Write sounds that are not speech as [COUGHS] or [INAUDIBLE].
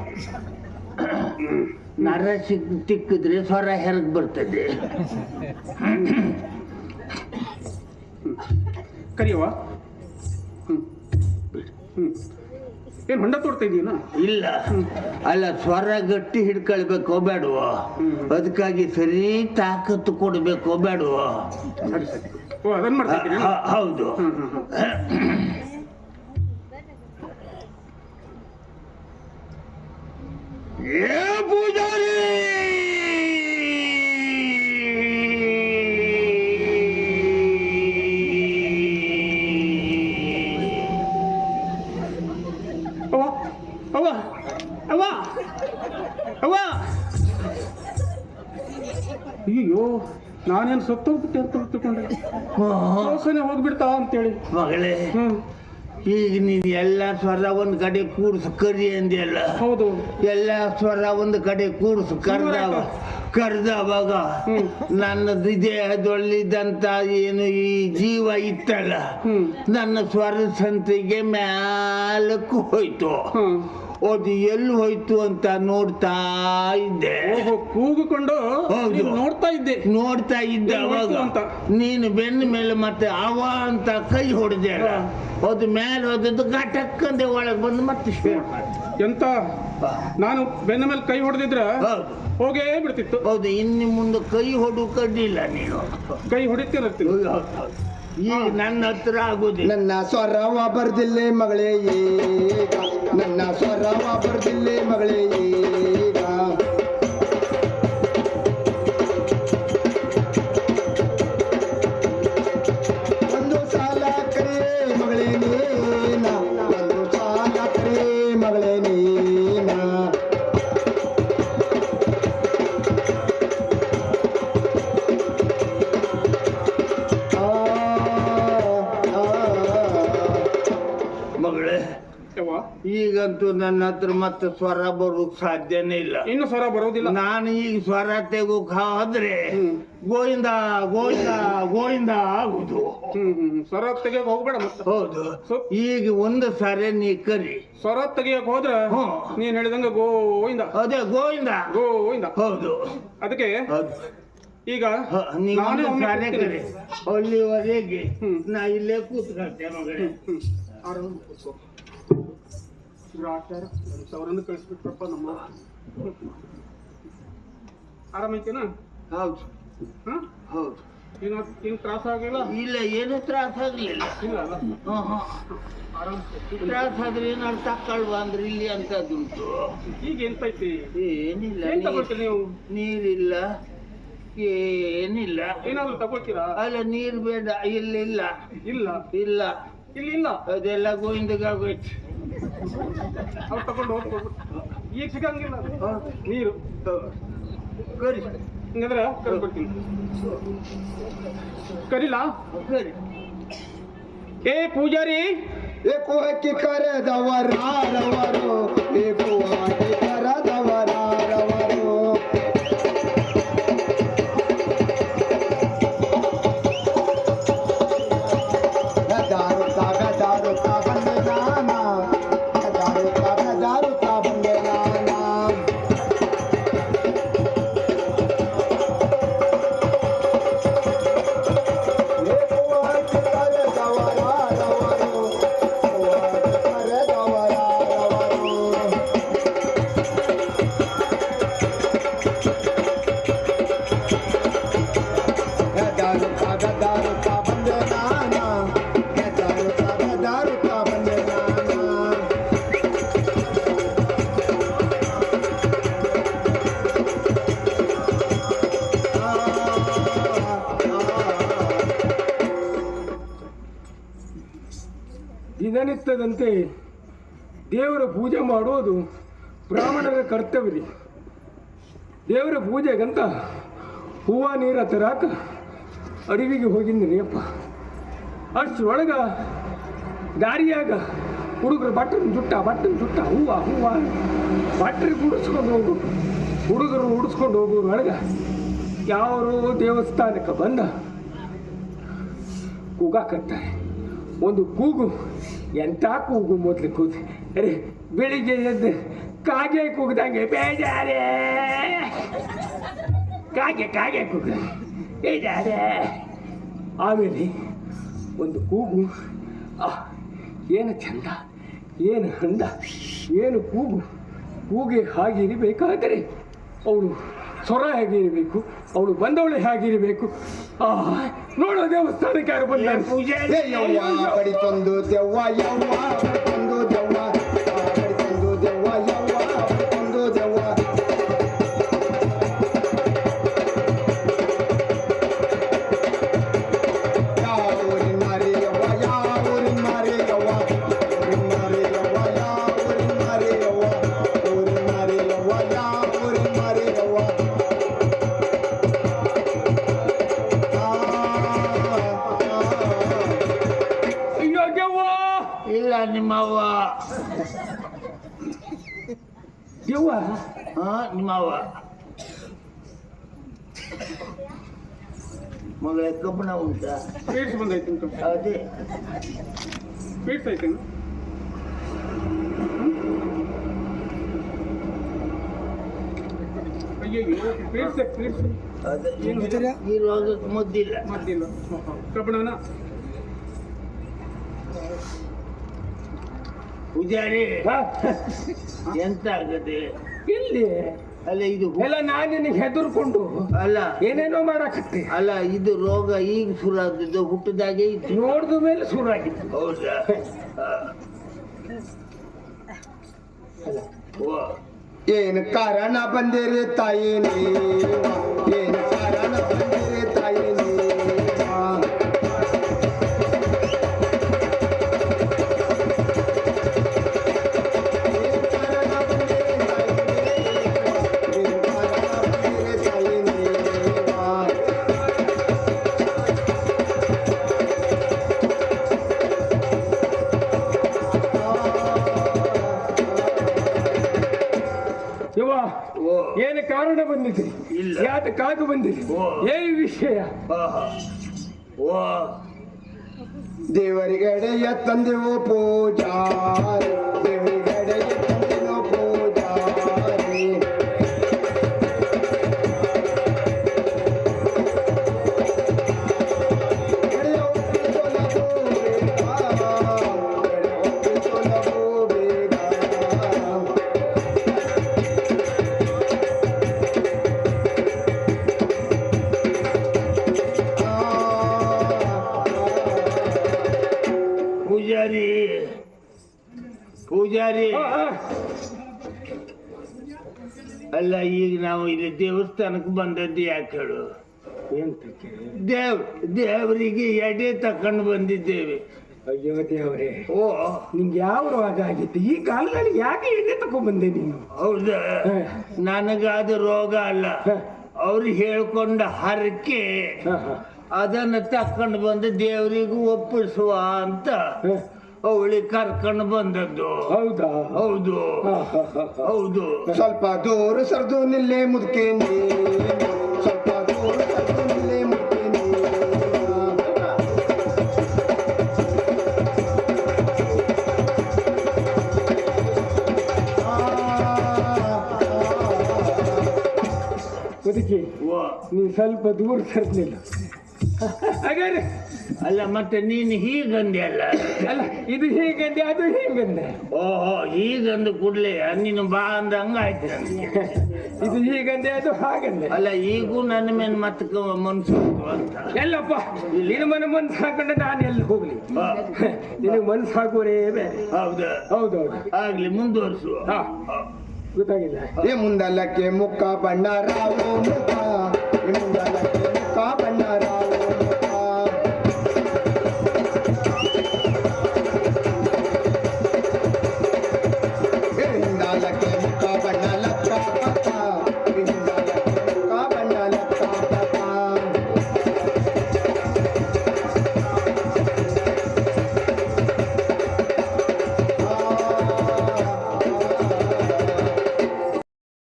[COUGHS] ನರ ಸಿಕ್ ತಿಕ್ಕಿದ್ರೆ ಸ್ವರ ಹೆರಗ್ ಬರ್ತದೆ? [COUGHS] ಕರಿಯವ ಏನು ಹೊಂಡ ತೋಡ್ತಾ ಇದೀಯನ? ಇಲ್ಲ. ಅಲ್ಲ ಸ್ವರ ಗಟ್ಟಿ ಹಿಡ್ಕೊಳ್ಬೇಕು ಬೇಡುವ. ಅದಕ್ಕಾಗಿ ಸರಿ ತಾಕತ್ತು ಕೊಡ್ಬೇಕು ಬೇಡುವ. ಹೌದು. ಹ್ಮ್ ಹ್ಮ್ ಹ್ಮ್ ಏ ಪೂಜಾರಿ ಅವ್ವ ಅವ್ವ ಅವ್ವ ಅವ್ವ ಅಯ್ಯೋ ನಾನೇನು ಸತ್ತೋಗ್ಬಿಟ್ಟೆ ಅಂತ ತಿಳ್ಕೊಂಡೆ ಯೋಚನೆ ಹೋಗ್ಬಿಡ್ತಾ ಅಂತೇಳಿ ಮಗಳೇ ಹ್ಮ್ ಈಗ ನೀನು ಎಲ್ಲ ಸ್ವರ ಒಂದು ಕಡೆ ಕೂಡ್ಸು ಕರಿ ಅಂದೆಲ್ಲ ಹೌದು. ಎಲ್ಲ ಸ್ವರ ಒಂದು ಕಡೆ ಕೂಡ್ಸು ಕರ್ದವ ಕರ್ದವಾಗ. ನನ್ನ ದೇಹದೊಳ್ಳಿದಂತ ಏನು ಈ ಜೀವ ಇತ್ತಲ್ಲ ನನ್ನ ಸ್ವರ ಸಂತಿಗೆ ಮ್ಯಾಲಕ್ಕೂ ಹೋಯ್ತು. ಅದು ಎಲ್ಲಿ ಹೋಯ್ತು ಅಂತ ನೋಡ್ತಾ ಇದ್ದೆ. ಓಹೋ ಕೂಗಿಕೊಂಡು ನೋಡ್ತಾ ಇದ್ದೆ. ನೋಡ್ತಾ ಇದ್ದೆ ಅವಾಗ. ಅಂತ? ನೀನು ಬೆನ್ನ ಮೇಲೆ ಮತ್ತೆ ಅವ ಅಂತ ಕೈ ಹೊಡೆದೆ ಅದು ಮೇಲೆ ಹೋದದ್ದು ಘಟಕ್ಕಂದೆ ಒಳಗೆ ಬಂದು ಮತ್ತೆ ಎಂತ? ನಾನು ಬೆನ್ನ ಮೇಲೆ ಕೈ ಹೊಡೆದಿದ್ರೆ ಹೋಗೇ ಬಿಡ್ತಿತ್ತು. ಹೌದು ಇನ್ನು ಮುಂದೆ ಕೈ ಹೊಡು ಕಡ್ಡಿಲ್ಲ ನೀನು. ಕೈ ಹೊಡಿತೀರ. ಈಗ ನನ್ನ ಹತ್ರ ಆಗುದಿಲ್ಲ. ನನ್ನ ಸ್ವರವ ಬರ್ದಿಲ್ಲೆ ಮಗಳೇ ನನ್ನ ಸ್ವರವ ಬರ್ದಿಲ್ಲೆ ಮಗಳೇ ಈಗಂತೂ ನನ್ನ ಹತ್ರ ಮತ್ತೆ ಸ್ವರ ಬರೋಕ್ ಸಾಧ್ಯನೇ ಇಲ್ಲ ಇನ್ನು ಸ್ವರ ಬರೋದಿಲ್ಲ ನಾನು ಈಗ ಸ್ವರ ತೆಗೋಕ್ ಹೋದ್ರೆ. ಗೋವಿಂದ ಗೋವಿಂದ ಗೋವಿಂದ ಆಗುದು. ಸ್ವರ ತೆಗಿಯಕ್ ಹೋಗ್ಬೇಡ ಮತ್ತೆ ಹೌದು ಈಗ ಒಂದು ಸಾರಿ ನೀ ಕರಿ ಸ್ವರ ತೆಗಿಯಕ್ ಹೋದ್ರೆ. ನೀನ್ ಹೇಳಿದಂಗ ಗೋವಿಂದ ಅದೇ ಗೋವಿಂದ ಗೋವಿಂದ ಹೌದು ಅದಕ್ಕೆ ಈಗ ನಾನೇ ಸಾರಿ. ಕರಿ ಅಲ್ಲಿವರೆಗೆ. ನಾ ಇಲ್ಲೇ ಕೂತ್ಕೊಳ್ತೇನೆ ಮಗಳೇ. ಆರಾಮ್ ಕೂತ್ಕೋ. ಇವ್ರ ಆಚಾರ ಅವ್ರನ್ನ ಕಳಿಸ್ಬಿಟ್ರಪ್ಪ ನಮ್ಮ ಆರಾಮೈತೇನಾ ಹೌದು. ಹಾಂ? ಹೌದು. ಏನು ಏನು ತ್ರಾಸ ಆಗಿಲ್ಲ ಇಲ್ಲ ಏನು ತ್ರಾಸ ಆಗಲಿಲ್ಲ. ಇಲ್ಲ ಅಲ್ಲ? ಹಾಂ. ಆರಾಮ್ ತ್ರಾಸ ಆದ್ರೆ ಏನಾದ್ರು ತಕ್ಕಳ್ವಾ ಅಂದ್ರೆ ಇಲ್ಲಿ ಅಂತದ್ದು ಈಗ ಎಂತೈತಿ ಏನಿಲ್ಲ ಏನ್ ತಗೊಳ್ತೀರಿ ನೀವು? ನೀರಿಲ್ಲ. ಏನಿಲ್ಲ. ಏನಾದ್ರು ತಗೊಳ್ತೀರಾ? ಅಲ್ಲ ನೀರ್ ಬೇಡ ಇಲ್ಲಿಲ್ಲ. ಇಲ್ಲ? ಇಲ್ಲ. ಇಲ್ಲಿ ಇಲ್ಲ ಅದೆಲ್ಲ ಗೋವಿಂದಗಾಗೋಯ್ತು ಅವ್ರು ತಗೊಂಡು ಹೋಗ್ಬೋದು ಈಗ ಸಿಗಂಗಿಲ್ಲ. ಅದು. ನೀರು. ಕರಿ. ಹಂಗಂದ್ರೆ ಕರ್ಕೊಡ್ತೀನಿ ಕರಿಲಾ? ಕರಿ. ಏ ಪೂಜಾರಿ. ಏಕುವಕ್ಕೆ ಕರೆದವರಾರವರು ಏಕುವಕ್ಕೆ ಕರೆದವರಾರವರು ದಿನನಿತ್ಯದಂತೆ ದೇವರ ಪೂಜೆ ಮಾಡೋದು ಬ್ರಾಹ್ಮಣರ ಕರ್ತವ್ಯ. ದೇವರ ಪೂಜೆಗಂತ ಹೂವ ನೀರ ತರಾಕ ಅಡವಿಗೆ ಹೋಗಿದ್ದೀನಿ ಅಪ್ಪ ಅಷ್ಟರೊಳಗ ದಾರಿಯಾಗ ಹುಡುಗರು ಬಟ್ಟನ್ ಜುಟ್ಟ ಬಟ್ಟನ್ ಜುಟ್ಟ, ಹೂವ ಹೂವ. ಬಟ್ಟರಿ ಗುಡಿಸ್ಕೊಂಡು ಹೋಗು. ಹುಡುಗರು ಉಡಿಸ್ಕೊಂಡು ಹೋಗೋರೊಳಗ ಯಾರು ದೇವಸ್ಥಾನಕ್ಕೆ ಬಂದ ಕೂಗಾಕತ್ತಾರೆ ಒಂದು ಕೂಗು ಎಂಥ ಕೂಗು ಮೊದ್ಲು ಕೂಗು ಅರೆ ಬೆಳಿಗ್ಗೆ ಎದ್ದು ಕಾಗೆ ಕೂಗ್ದಂಗೆ ಬೇಜಾರೇ. ಕಾಗೆ ಕಾಗೆ ಕೂಗ್ದಂಗೆ ಬೇಜಾರೆ. ಆಮೇಲೆ ಒಂದು ಕೂಗು. ಆ, ಏನು ಚಂದ, ಏನು ಅಂದ ಏನು ಕೂಗು. ಕೂಗೆ ಹಾಗಿರಬೇಕಾದರೆ ಅವಳು ಸ್ವರ ಹೇಗಿರಬೇಕು ಅವಳು ಬಂದವಳೆ ಹೇಗಿರಬೇಕು ಆ ನೋಡೋ ದೇವಸ್ಥಾನಕ್ಕೆ ಯಾರು ಬಂದಾರೆ? ಪೂಜೆ ಯವ್ವ ಬಡಿತೊಂದು ದೆವ್ವ ಯವ್ವ ದೆವ್ವ ನಿಮ್ಮ ಅವ ಮಗಳ ಕಬ್ಬಣ ಉಂಟಾ. ಪೀಡ್ಸ್ ಬಂದೈತಿ ಅದೇ ಪೀಡ್ಸ್ ಐತೆ ಅಯ್ಯೋ ಪೀಟ್ಸ್ ಅದೇ ಈ ರೋಗಕ್ಕೆ ಮುದ್ದಿಲ್ಲ. ಮದ್ದಿಲ್ಲ. ಕಬ್ಬಣನ? ಪೂಜಾರಿ? ಎಂತ ಆಗದೆ ಇಲ್ಲಿ ಅಲ್ಲ ಇದು ಎಲ್ಲ ನಾನು ನಿನಗೆ ಹೆದರ್ಕೊಂಡು ಅಲ್ಲ. ಏನೇನೋ ಮಾಡಕತ್ತೆ. ಅಲ್ಲ ಇದು ರೋಗ ಈಗ ಶುರು ಹುಟ್ಟಿದಾಗೆ ಹುಟ್ಟದಾಗೆ ಇತ್ತು ನೋಡಿದ ಮೇಲೆ ಶುರು ಆಗಿತ್ತು ಹೌದಾ. ಓ ಏನು ಕಾರಣ ಬಂದಿರಿ ತಾಯಿ ನೀವ ಕಾರಣ ಬಂದಿದೆ ಇಲ್ಲ. ಯಾತಕ್ಕಾಗ ಬಂದಿದೆ ಓ. ಏನು ವಿಷಯ. ಓ ದೇವರಿಗಡೆಯ ತಂದೆವು ಪೂಜಾರಿ ಪೂಜಾರಿ. ಅಲ್ಲ ಈಗ ನಾವು ಇಲ್ಲಿ ದೇವಸ್ಥಾನಕ್ಕೆ ಬಂದದ್ದು ಯಾಕೆ ಹೇಳು ದೇವ್ ದೇವರಿಗೆ ಎಡೆ ತಕೊಂಡು ಬಂದಿದ್ದೇವೆ. ಅಯ್ಯೋ ದೇವರೇ ಓ. ನಿಂಗೆ ಯಾವ ರೋಗ ಆಗಿತ್ತು? ಈ ಕಾಲದಲ್ಲಿ ಯಾಕೆ ಎಣ್ಣೆ ತಗೊಂಡ್ಬಂದೆ ನೀನು? ಹೌದಾ. ನನಗಾದ ರೋಗ ಅಲ್ಲ. ಅವ್ರು ಹೇಳ್ಕೊಂಡ ಹರಕೆ ಅದನ್ನ ತಕೊಂಡು ಬಂದು ದೇವರಿಗೂ ಒಪ್ಪಿಸುವ ಅಂತ ಹ. ಅವಳಿಗೆ ಕರ್ಕೊಂಡು ಬಂದದ್ದು. ಹೌದಾ? ಹೌದು. ಹೌದು. ಸ್ವಲ್ಪ ದೂರ ಸರ್ದು ನಿಲ್ಲೇ ಮುದುಕೆ ಸ್ವಲ್ಪ ದೂರ ಸರ್ದು ನಿಲ್ಲೇ ಮುದುಕೆ ನೀ ಸ್ವಲ್ಪ ದೂರ ಸರ್ಲಿಲ್ಲ ಹಾಗಾದ್ರೆ ಅಲ್ಲ ಮತ್ತೆ ನೀನು ಹೀಗಂದೆ ಅಲ್ಲ? ಅಲ್ಲ ಇದು ಹೀಗಂದೆ ಅದು ಹೀಗಂದೆ. ಓಹೋ ಹೀಗಂದು ಕೂಡ್ಲೆ ನೀನು ಬಾ ಅಂದ ಹಂಗಾಯ್ತು ನನಗೆ. ಇದು ಹೀಗಂದೆ ಅದು ಹಾಗಂದೆ. ಅಲ್ಲ ಈಗೂ ನನ್ನ ಮೇಲೆ ಮತ್ತೆ ಕ- ಮನ್ಸು ಅಂತ. ಎಲ್ಲಪ್ಪ ನಿನ್ನ ಮನೆ ಮನ್ಸು ಹಾಕೊಂಡೆ ನಾನು ಎಲ್ಲಿ ಹೋಗ್ಲಿ? ನಿನಗೆ ಮನ್ಸು ಹಾಕೋರೇ ಬೇರೆ. ಹೌದಾ? ಹೌದೌದು. ಆಗ್ಲಿ ಮುಂದುವರಿಸು. ಹಾ ಗೊತ್ತಾಗಿಲ್ಲ. ಏ ಮುಂದಲಕ್ಕೆ ಮುಕ್ಕ ಬಣ್ಣ ರಾವು ಮುಖ ಮುಂದಲ್ಲಕ್ಕೆ ಮುಂದಲಕ್ಕೆ